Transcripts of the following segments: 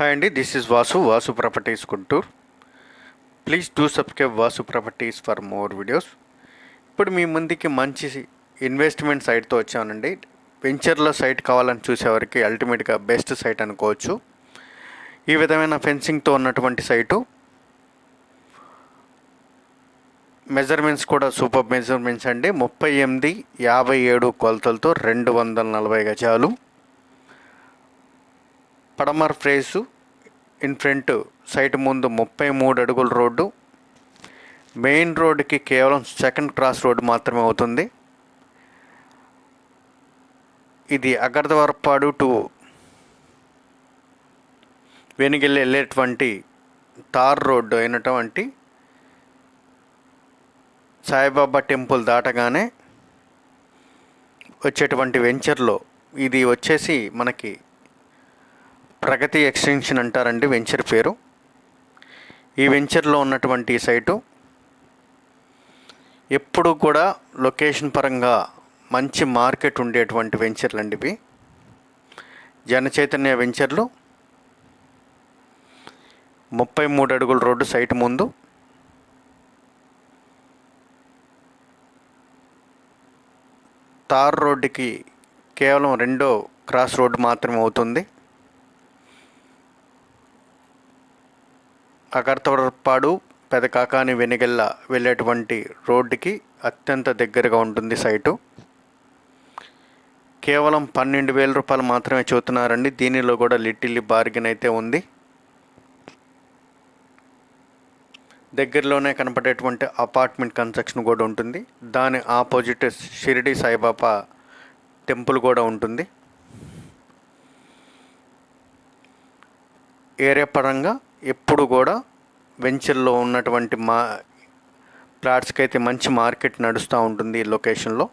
Hi అండి this is Vasu Vasu properties Guntur. Please do subscribe Vasu properties for more videos ఇప్పుడు మీ ముందుకి మంచి ఇన్వెస్ట్మెంట్ సైట్తో వచ్చానండి. వెంచర్లో సైట్ కావాలని చూసేవారికి అల్టిమేట్గా బెస్ట్ సైట్ అనుకోవచ్చు. ఈ విధమైన ఫెన్సింగ్తో ఉన్నటువంటి సైటు మెజర్మెంట్స్ కూడా సూపర్ మెజర్మెంట్స్ అండి. ముప్పై ఎనిమిది యాభై ఏడు కొలతలతో రెండు వందల నలభై గజాలు. పడమర్ ఫ్రేసు ఇన్ ఫ్రంట్ సైట్ ముందు ముప్పై మూడు అడుగుల రోడ్డు. మెయిన్ రోడ్డుకి కేవలం సెకండ్ క్రాస్ రోడ్డు మాత్రమే అవుతుంది. ఇది అగర్దవరపాడు టు వెనుగెళ్ళి వెళ్ళేటువంటి తార్ రోడ్డు అయినటువంటి సాయిబాబా టెంపుల్ దాటగానే వచ్చేటువంటి వెంచర్లో ఇది వచ్చేసి మనకి ప్రగతి ఎక్స్టెన్షన్ అంటారండి వెంచర్ పేరు. ఈ వెంచర్లో ఉన్నటువంటి సైటు ఎప్పుడు కూడా లొకేషన్ పరంగా మంచి మార్కెట్ ఉండేటువంటి వెంచర్లు అండి ఇవి. జనచైతన్య వెంచర్లు. ముప్పై మూడు అడుగుల రోడ్డు సైట్ ముందు. తార్ రోడ్డుకి కేవలం రెండో క్రాస్ రోడ్డు మాత్రమే అవుతుంది. అగర్తవరపాడు పెదకాకాని వెనుగెల్ల వెళ్ళేటువంటి రోడ్డుకి అత్యంత దగ్గరగా ఉంటుంది సైటు. కేవలం పన్నెండు వేల రూపాయలు మాత్రమే చూస్తున్నారండి దీనిలో కూడా లిటిల్ బార్గెన్ అయితే ఉంది. దగ్గరలోనే కనపడేటువంటి అపార్ట్మెంట్ కన్స్ట్రక్షన్ కూడా ఉంటుంది. దాని ఆపోజిట్ షిరిడి సాయిబాబా టెంపుల్ కూడా ఉంటుంది. ఏరియా పరంగా ఎప్పుడు కూడా వెంచర్లో ఉన్నటువంటి మా ప్లాట్స్కి అయితే మంచి మార్కెట్ నడుస్తూ ఉంటుంది ఈ లొకేషన్లో.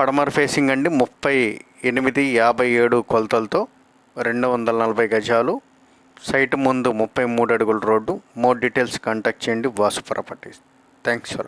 పడమర ఫేసింగ్ అండి ముప్పై ఎనిమిది యాభై ఏడు కొలతలతో రెండు వందల నలభై గజాలు. సైట్ ముందు ముప్పై మూడు అడుగుల రోడ్డు. మోర్ డీటెయిల్స్ కాంటాక్ట్ చేయండి. వాసు ప్రాపర్టీస్. Thanks for